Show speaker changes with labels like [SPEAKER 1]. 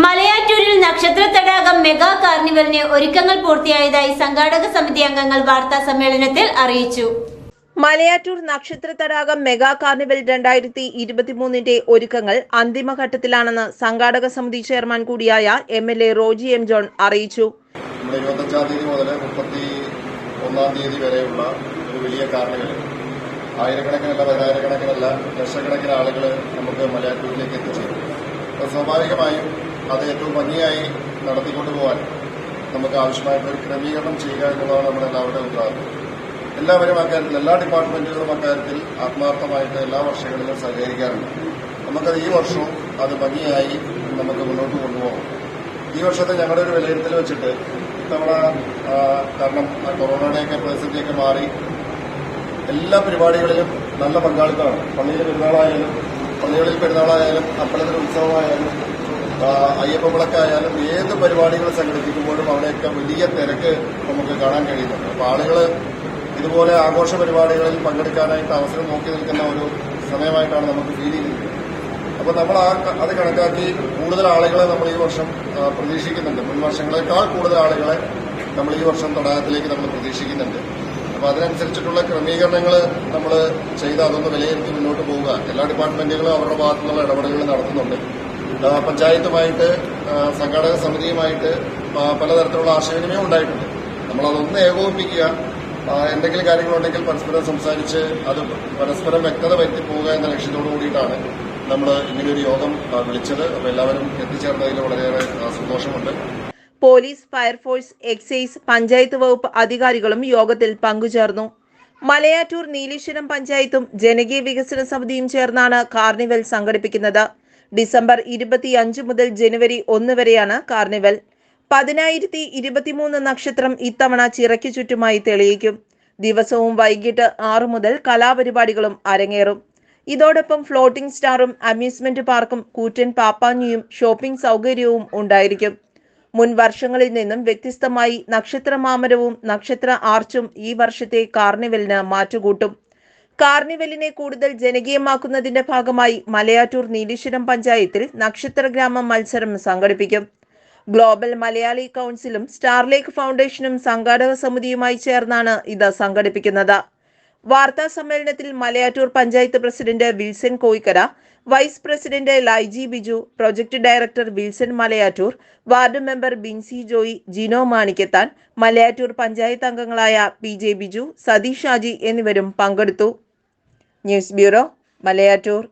[SPEAKER 1] മലയാറ്റൂരിൽ നക്ഷത്ര തടാകം മെഗാ കാർണിവലിന് ഒരുക്കങ്ങൾ പൂർത്തിയായതായി സംഘാടക സമിതി അംഗങ്ങൾ വാർത്താ സമ്മേളനത്തിൽ അറിയിച്ചു.
[SPEAKER 2] മലയാറ്റൂർ നക്ഷത്ര തടാകം മെഗാ കാർണിവൽ രണ്ടായിരത്തി ഇരുപത്തിമൂന്നിന്റെ ഒരുക്കങ്ങൾ അന്തിമഘട്ടത്തിലാണെന്ന് സംഘാടക സമിതി ചെയർമാൻ കൂടിയായ M L A Roji M John അറിയിച്ചു.
[SPEAKER 3] ഇരുപത്തഞ്ചാം തീയതി മുതൽ മുപ്പത്തി ഒന്നാം തീയതി വരെയുള്ള ഒരു വലിയ കാർണിവൽ. ആയിരക്കണക്കിനല്ല പതിനായിരക്കണക്കിനല്ല ലക്ഷക്കണക്കിന് ആളുകൾ നമുക്ക് മലയാറ്റൂരിലേക്ക് എത്തിച്ചേരും. അപ്പോൾ സ്വാഭാവികമായും അത് ഏറ്റവും ഭംഗിയായി നടത്തിക്കൊണ്ടു പോകാൻ നമുക്ക് ആവശ്യമായിട്ടുള്ള ഒരു ക്രമീകരണം ചെയ്യുക എന്നുള്ളതാണ് നമ്മുടെ എല്ലാവരുടെയും ഉത്തരവാദിത്വം എല്ലാവരും അക്കാര്യത്തിൽ എല്ലാ ഡിപ്പാർട്ട്മെന്റുകളും അക്കാര്യത്തിൽ ആത്മാർത്ഥമായിട്ട് എല്ലാ വർഷങ്ങളിലും സഹകരിക്കാറുണ്ട്. നമുക്കത് ഈ വർഷവും അത് ഭംഗിയായി നമുക്ക് മുന്നോട്ട് കൊണ്ടുപോകാം. ഈ വർഷത്തെ ഞങ്ങളുടെ ഒരു വിലയിരുത്തൽ വെച്ചിട്ട് ഇത്തവണ കാരണം കൊറോണയുടെയൊക്കെ പ്രതിസന്ധിയൊക്കെ മാറി എല്ലാ പരിപാടികളിലും നല്ല പങ്കാളിത്തമാണ്. പള്ളിയിലെ പെരുന്നാളായാലും പള്ളികളിൽ പെരുന്നാളായാലും അമ്പലത്തിൽ ഉത്സവമായാലും ആ, അയ്യപ്പ വിളക്കായാലും ഏത് പരിപാടികൾ സംഘടിപ്പിക്കുമ്പോഴും അവിടെയൊക്കെ വലിയ തിരക്ക് നമുക്ക് കാണാൻ കഴിയുന്നുണ്ട്. അപ്പോൾ ആളുകൾ ഇതുപോലെ ആഘോഷ പരിപാടികളിൽ പങ്കെടുക്കാനായിട്ട് അവസരം നോക്കി നിൽക്കുന്ന ഒരു സമയമായിട്ടാണ് നമുക്ക് ഫീൽ ചെയ്യുന്നത്. അപ്പോൾ നമ്മൾ ആ അത് കണക്കാക്കി കൂടുതൽ ആളുകളെ നമ്മൾ ഈ വർഷം പ്രതീക്ഷിക്കുന്നുണ്ട്. മുൻ വർഷങ്ങളെക്കാൾ കൂടുതൽ ആളുകളെ നമ്മൾ ഈ വർഷം തടാകത്തിലേക്ക് നമ്മൾ പ്രതീക്ഷിക്കുന്നുണ്ട്. അപ്പോൾ അതിനനുസരിച്ചിട്ടുള്ള ക്രമീകരണങ്ങൾ നമ്മൾ ചെയ്ത് അതൊന്ന് വിലയിരുത്തി മുന്നോട്ട് പോവുക. എല്ലാ ഡിപ്പാർട്ട്മെന്റുകളും അവരുടെ ഭാഗത്തുനിന്നുള്ള ഇടപെടലുകൾ നടത്തുന്നുണ്ട്. പഞ്ചായത്തുമായിട്ട് സംഘാടക സമിതിയുമായിട്ട് പലതരത്തിലുള്ള ആശയവിനിമയം ഉണ്ടായിട്ടുണ്ട്. നമ്മളതൊന്ന് ഏകോപിപ്പിക്കുക എന്തെങ്കിലും കാര്യങ്ങളുണ്ടെങ്കിൽ പരസ്പരം സംസാരിച്ച് അത് പരസ്പരം വ്യക്തത വരുത്തി പോവുക എന്ന ലക്ഷ്യത്തോടു കൂടിയിട്ടാണ് നമ്മൾ ഇങ്ങനെയൊരു യോഗം വിളിച്ചത്. അപ്പോൾ എല്ലാവരും എത്തിച്ചേർന്നതിൽ വളരെയേറെ സന്തോഷമുണ്ട്.
[SPEAKER 2] പോലീസ് ഫയർഫോഴ്സ് എക്സൈസ് പഞ്ചായത്ത് വകുപ്പ് അധികാരികളും യോഗത്തിൽ പങ്കുചേർന്നു. മലയാറ്റൂർ നീലീശ്വരം പഞ്ചായത്തും ജനകീയ വികസന സമിതിയും ചേർന്നാണ് കാർണിവൽ സംഘടിപ്പിക്കുന്നത്. ഡിസംബർ ഇരുപത്തിയഞ്ച് മുതൽ ജനുവരി ഒന്ന് വരെയാണ് കാർണിവൽ. പതിനായിരത്തി ഇരുപത്തിമൂന്ന് നക്ഷത്രം ഇത്തവണ ചിറയ്ക്കു ചുറ്റുമായി തെളിയിക്കും. ദിവസവും വൈകിട്ട് ആറു മുതൽ കലാപരിപാടികളും അരങ്ങേറും. ഇതോടൊപ്പം ഫ്ലോട്ടിംഗ് സ്റ്റാറും അമ്യൂസ്മെന്റ് പാർക്കും കൂറ്റൻ പാപ്പാഞ്ഞിയും ഷോപ്പിംഗ് സൗകര്യവും ഉണ്ടായിരിക്കും. മുൻ വർഷങ്ങളിൽ നിന്നും വ്യത്യസ്തമായി നക്ഷത്ര മാമരവും നക്ഷത്ര ആർച്ചും ഈ വർഷത്തെ കാർണിവലിന് മാറ്റുകൂട്ടും. കാർണിവലിനെ കൂടുതൽ ജനകീയമാക്കുന്നതിന്റെ ഭാഗമായി മലയാറ്റൂർ നീലീശ്വരം പഞ്ചായത്തിൽ നക്ഷത്ര ഗ്രാമം മത്സരം സംഘടിപ്പിക്കും. ഗ്ലോബൽ മലയാളി കൗൺസിലും സ്റ്റാർലേക്ക് ഫൗണ്ടേഷനും സംഘാടക സമിതിയുമായി ചേർന്നാണ് ഇത് സംഘടിപ്പിക്കുന്നത്. വാർത്താ സമ്മേളനത്തിൽ Malayattoor panchayat president Wilson Koikkara vice president Laiji Biju project director Wilson Malayattoor ward member Binsi Joy Jino Manikkathan Malayattoor panchayat അംഗങ്ങളായ പി ജെ ബിജു സതീഷ് ഷാജി എന്നിവരും പങ്കെടുത്തു. News bureau Malayattoor.